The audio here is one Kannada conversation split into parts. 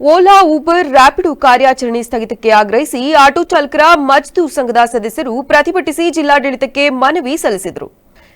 ಓಲಾ ಊಬರ್ ರ್ಯಾಪಿಡೋ ಕಾರ್ಯಾಚರಣೆ ಸ್ಥಗಿತಕ್ಕೆ ಆಗ್ರಹಿಸಿ ಆಟೋ ಚಾಲಕರ ಮಜ್ದೂರ್ ಸಂಘದ ಸದಸ್ಯರು ಪ್ರತಿಭಟಿಸಿ ಜಿಲ್ಲಾಡಳಿತಕ್ಕೆ ಮನವಿ ಸಲ್ಲಿಸಿದರು.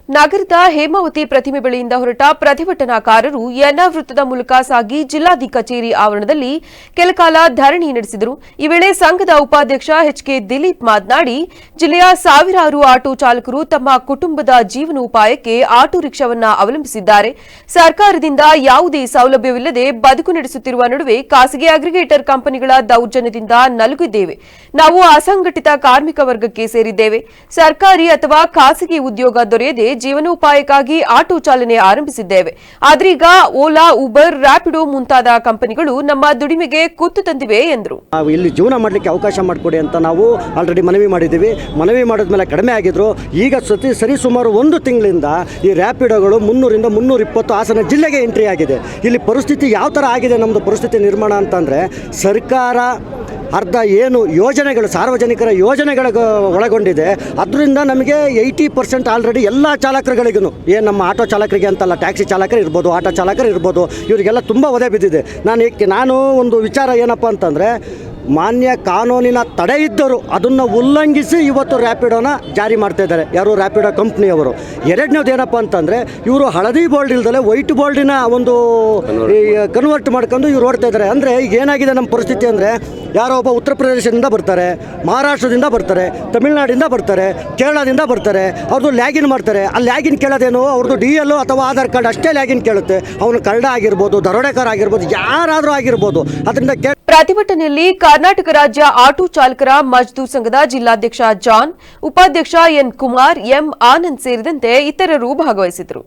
ನಗರದ ಹೇಮಾವತಿ ಪ್ರತಿಮೆ ಬಳಿಯಿಂದ ಹೊರಟ ಪ್ರತಿಭಟನಾಕಾರರು ಎನ್ಆರ್ ವೃತ್ತದ ಮೂಲಕ ಸಾಗಿ ಜಿಲ್ಲಾಧಿ ಕಚೇರಿ ಆವರಣದಲ್ಲಿ ಕೆಲಕಾಲ ಧರಣಿ ನಡೆಸಿದರು. ಈ ವೇಳೆ ಸಂಘದ ಉಪಾಧ್ಯಕ್ಷ ಎಚ್ಕೆ ದಿಲೀಪ್ ಮಾತನಾಡಿ, ಜಿಲ್ಲೆಯ ಸಾವಿರಾರು ಆಟೋ ಚಾಲಕರು ತಮ್ಮ ಕುಟುಂಬದ ಜೀವನೋಪಾಯಕ್ಕೆ ಆಟೋ ರಿಕ್ಷಾವನ್ನ ಅವಲಂಬಿಸಿದ್ದಾರೆ. ಸರ್ಕಾರದಿಂದ ಯಾವುದೇ ಸೌಲಭ್ಯವಿಲ್ಲದೆ ಬದುಕು ನಡೆಸುತ್ತಿರುವ ನಡುವೆ ಖಾಸಗಿ ಅಗ್ರಿಗೇಟರ್ ಕಂಪನಿಗಳ ದೌರ್ಜನ್ಯದಿಂದ ನಲುಗಿದ್ದೇವೆ. ನಾವು ಅಸಂಘಟಿತ ಕಾರ್ಮಿಕ ವರ್ಗಕ್ಕೆ ಸೇರಿದ್ದೇವೆ. ಸರ್ಕಾರಿ ಅಥವಾ ಖಾಸಗಿ ಉದ್ಯೋಗ ದೊರೆಯದೆ ಜೀವನೋಪಾಯಕ್ಕಾಗಿ ಆಟೋ ಚಾಲನೆ ಆರಂಭಿಸಿದ್ದೇವೆ. ಆದ್ರೀಗ ಓಲಾ, ಉಬರ್ ರ್ಯಾಪಿಡೋ ಮುಂತಾದ ಕಂಪನಿಗಳು ನಮ್ಮ ದುಡಿಮೆಗೆ ಕುತ್ತು ತಂದಿವೆ ಎಂದರು. ನಾವು ಇಲ್ಲಿ ಜೀವನ ಮಾಡಲಿಕ್ಕೆ ಅವಕಾಶ ಮಾಡಿಕೊಡಿ ಅಂತ ನಾವು ಆಲ್ರೆಡಿ ಮನವಿ ಮಾಡಿದ್ದೀವಿ. ಮನವಿ ಮಾಡಿದ್ಮೇಲೆ ಕಡಿಮೆ ಆಗಿದ್ರು. ಈಗ ಸತಿ ಸರಿ ಸುಮಾರು ಒಂದು ತಿಂಗಳಿಂದ ಈ ರ್ಯಾಪಿಡೋಗಳು ಮುನ್ನೂರಿಂದ ಮುನ್ನೂರ ಇಪ್ಪತ್ತು ಹಾಸನ ಜಿಲ್ಲೆಗೆ ಎಂಟ್ರಿ ಆಗಿದೆ. ಇಲ್ಲಿ ಪರಿಸ್ಥಿತಿ ಯಾವ ಥರ ಆಗಿದೆ ನಮ್ಮದು ಪರಿಸ್ಥಿತಿ ನಿರ್ಮಾಣ ಅಂತಂದರೆ ಸರ್ಕಾರ ಅರ್ಧ ಏನು ಯೋಜನೆಗಳು, ಸಾರ್ವಜನಿಕರ ಯೋಜನೆಗಳ ಒಳಗೊಂಡಿದೆ. ಅದರಿಂದ ನಮಗೆ ಏಯ್ಟಿ ಪರ್ಸೆಂಟ್ ಆಲ್ರೆಡಿ ಎಲ್ಲ ಚಾಲಕರುಗಳಿಗೂ ಏನು ನಮ್ಮ ಆಟೋ ಚಾಲಕರಿಗೆ ಅಂತಲ್ಲ, ಟ್ಯಾಕ್ಸಿ ಚಾಲಕರು ಇರ್ಬೋದು, ಆಟೋ ಚಾಲಕರು ಇರ್ಬೋದು, ಇವರಿಗೆಲ್ಲ ತುಂಬ ಒದೆ ಬಿದ್ದಿದೆ. ನಾನು ನಾನು ಒಂದು ವಿಚಾರ ಏನಪ್ಪ ಅಂತಂದರೆ ಮಾನ್ಯ ಕಾನೂನಿನ ತಡೆ ಇದ್ದರು ಅದನ್ನು ಉಲ್ಲಂಘಿಸಿ ಇವತ್ತು ರ್ಯಾಪಿಡೋನ ಜಾರಿ ಮಾಡ್ತಾ ಇದ್ದಾರೆ. ಯಾರು ರ್ಯಾಪಿಡೋ ಕಂಪ್ನಿಯವರು. ಎರಡನೇದು ಏನಪ್ಪ ಅಂತಂದರೆ, ಇವರು ಹಳದಿ ಬೋಲ್ಡ್ ಇಲ್ದಲೆ ವೈಟ್ ಬೋಲ್ಡಿನ ಒಂದು ಕನ್ವರ್ಟ್ ಮಾಡ್ಕೊಂಡು ಇವ್ರು ಓಡ್ತಾ ಇದ್ದಾರೆ. ಅಂದರೆ ಈಗ ಏನಾಗಿದೆ ನಮ್ಮ ಪರಿಸ್ಥಿತಿ ಅಂದರೆ, ಯಾರೋ ಒಬ್ಬ ಉತ್ತರ ಪ್ರದೇಶದಿಂದ ಬರ್ತಾರೆ, ಮಹಾರಾಷ್ಟ್ರದಿಂದ ಬರ್ತಾರೆ, ತಮಿಳ್ನಾಡಿಂದ ಬರ್ತಾರೆ, ಕೇರಳದಿಂದ ಬರ್ತಾರೆ ಅವ್ರದ್ದು ಲ್ಯಾಗಿನ್ ಮಾಡ್ತಾರೆ. ಆ ಲ್ಯಾಗಿನ್ ಕೇಳೋದೇನು ಅವ್ರದ್ದು ಡಿ ಎಲ್ ಅಥವಾ ಆಧಾರ್ ಕಾರ್ಡ್ ಅಷ್ಟೇ ಲ್ಯಾಗಿನ್ ಕೇಳುತ್ತೆ. ಅವನು ಕನ್ನಡ ಆಗಿರ್ಬೋದು ದರೋಡೆಕಾರ ಆಗಿರ್ಬೋದು, ಯಾರಾದರೂ ಆಗಿರ್ಬೋದು. ಅದರಿಂದ ಕೇ ಪ್ರತಿಭಟನೆಯಲ್ಲಿ ಕರ್ನಾಟಕ ರಾಜ್ಯ ಆಟೋ ಚಾಲಕರ ಮಜ್ದೂರ್ ಸಂಘದ ಜಿಲ್ಲಾಧ್ಯಕ್ಷ ಜಾನ್, ಉಪಾಧ್ಯಕ್ಷ ಎನ್ ಕುಮಾರ್, ಎಂ ಆನಂದ್ ಸೇರಿದಂತೆ ಇತರರು ಭಾಗವಹಿಸಿದರು